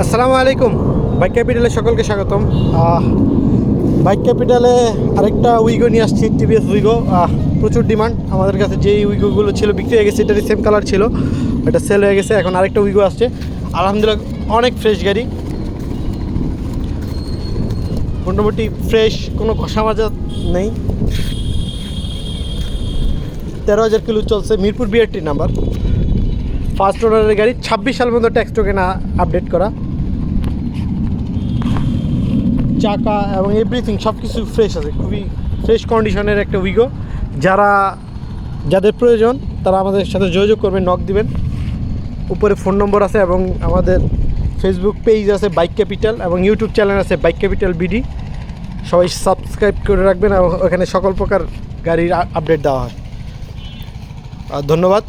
আসসালামু আলাইকুম। বাইক ক্যাপিটালে সকলকে স্বাগতম। বাইক ক্যাপিটালে আরেকটা উইগো নিয়ে আসছি টিভিএস উইগো প্রচুর ডিমান্ড আমাদের কাছে যেই উইগোগুলো ছিল বিক্রি হয়ে গেছে এটারই সেম কালার ছিল। এটা সেল হয়ে গেছে এখন আরেকটা উইগো আসছে। আলহামদুলিল্লাহ অনেক ফ্রেশ গাড়ি। মোটামুটি ফ্রেশ কোনো কষা মাজা নেই। তেরো হাজার কিলো চলছে মিরপুর বিআরটির নাম্বার ফার্স্ট ওনারের গাড়ি, ছাব্বিশ সাল পর্যন্ত ট্যাক্স টোকেন আপডেট করা। চাকা এবং এভরিথিং সব কিছু ফ্রেশ আছে, খুবই ফ্রেশ কন্ডিশনের একটা উইগো যারা, যাদের প্রয়োজন, তারা আমাদের সাথে যোগাযোগ করবেন নক দিবেন। উপরে ফোন নম্বর আছে এবং আমাদের ফেসবুক পেজ আছে বাইক ক্যাপিটাল এবং ইউটিউব চ্যানেল আছে বাইক ক্যাপিটাল বিডি সবাই সাবস্ক্রাইব করে রাখবেন এবং ওখানে সকল প্রকার গাড়ির আপডেট দেওয়া হয়। আর ধন্যবাদ।